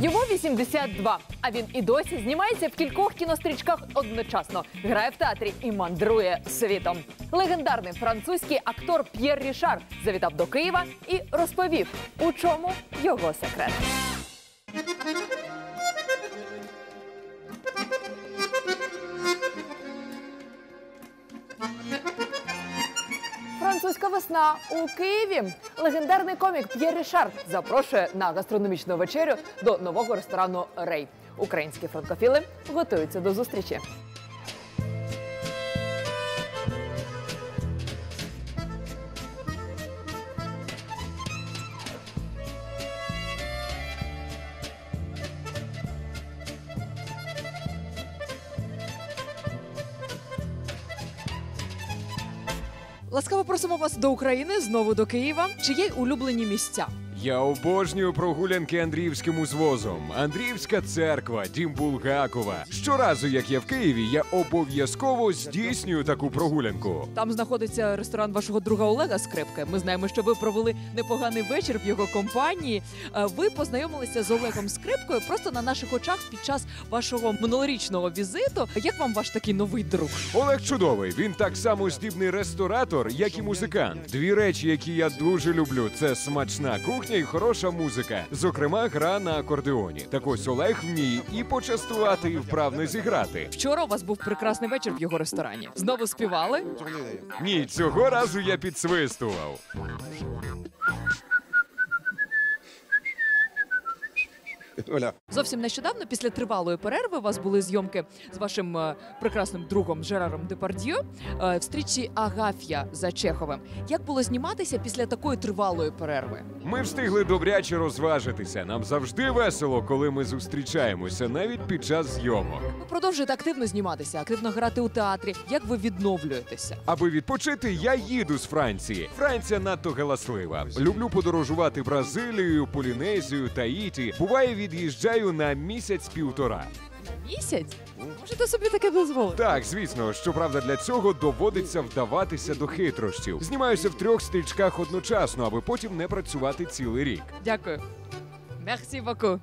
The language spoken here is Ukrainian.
Йому 82, а він і досі знімається в кількох кінострічках одночасно, грає в театрі і мандрує світом. Легендарний французький актор П'єр Рішар завітав до Києва і розповів, у чому його секрет. Французька весна у Києві. Легендарний комік П'єр Рішар запрошує на гастрономічну вечерю до нового ресторану Рей. Українські франкофіли готуються до зустрічі. Ласкаво просимо вас до України, знову до Києва. Чи є улюблені місця? Я обожнюю прогулянки Андріївським узвозом. Андріївська церква, дім Булгакова. Щоразу, як я в Києві, я обов'язково здійснюю таку прогулянку. Там знаходиться ресторан вашого друга Олега Скрипки. Ми знаємо, що ви провели непоганий вечір в його компанії. Е, Ви познайомилися з Олегом Скрипкою просто на наших очах під час вашого минулорічного візиту. Як вам ваш такий новий друг? Олег чудовий. Він так само здібний ресторатор, як і музикант. Дві речі, які я дуже люблю, це смачна кухня і хороша музика. Зокрема, гра на акордеоні. Так ось Олег вміє і почастувати, і вправно зіграти. Вчора у вас був прекрасний вечір в його ресторані. Знову співали. Ні, цього разу я підсвистував. Voilà. Зовсім нещодавно, після тривалої перерви, у вас були зйомки з вашим е, прекрасним другом Жераром Депардьє е, в стрічі Агаф'я за Чеховим. Як було зніматися після такої тривалої перерви? Ми встигли добряче розважитися. Нам завжди весело, коли ми зустрічаємося, навіть під час зйомок. Ви продовжуєте активно зніматися, активно грати у театрі. Як ви відновлюєтеся? Аби відпочити, я їду з Франції. Франція надто галаслива. Люблю подорожувати Бразилією, Полінезію, Таїті. Буває, від'їжджаю на місяць-півтора. Місяць? Можете собі таке дозволити? Так, звісно, щоправда, для цього доводиться вдаватися до хитрощів. Знімаюся в трьох стрічках одночасно, аби потім не працювати цілий рік. Дякую. Merci beaucoup.